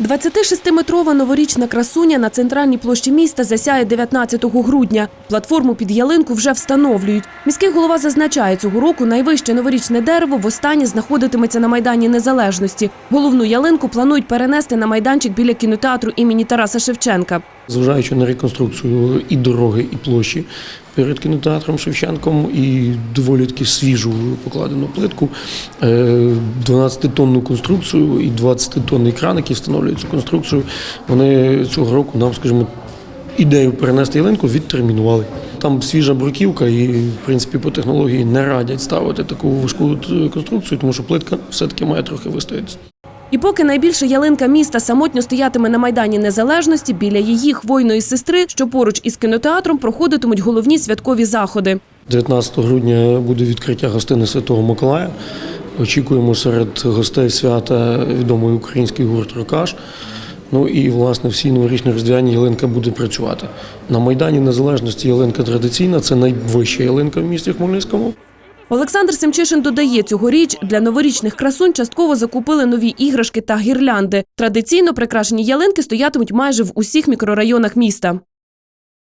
26-метрова новорічна красуня на центральній площі міста засяє 19 грудня. Платформу під ялинку вже встановлюють. Міський голова зазначає, цього року найвище новорічне дерево востаннє знаходитиметься на Майдані Незалежності. Головну ялинку планують перенести на майданчик біля кінотеатру імені Тараса Шевченка. Зважаючи на реконструкцію і дороги, і площі перед кінотеатром Шевченком, і доволі таки свіжу покладену плитку, е, 12-тонну конструкцію і 20-тонний кран, який встановлює цю конструкцію, вони цього року нам, скажімо, ідею перенести ялинку відтермінували. Там свіжа бруківка, і в принципі по технології не радять ставити таку важку е, конструкцію, тому що плитка все-таки має трохи вистоятися. І поки найбільша ялинка міста самотньо стоятиме на Майдані Незалежності, біля її хвойної сестри, що поруч із кінотеатром проходитимуть головні святкові заходи. 19 грудня буде відкриття гостини Святого Миколая. Очікуємо серед гостей свята відомий український гурт Рокаш. Ну і власне всі новорічні різдвяні ялинка буде працювати. На Майдані Незалежності ялинка традиційна, це найвища ялинка в місті Хмельницькому. Олександр Семчишин додає, цьогоріч для новорічних красунь частково закупили нові іграшки та гірлянди. Традиційно прикрашені ялинки стоятимуть майже в усіх мікрорайонах міста.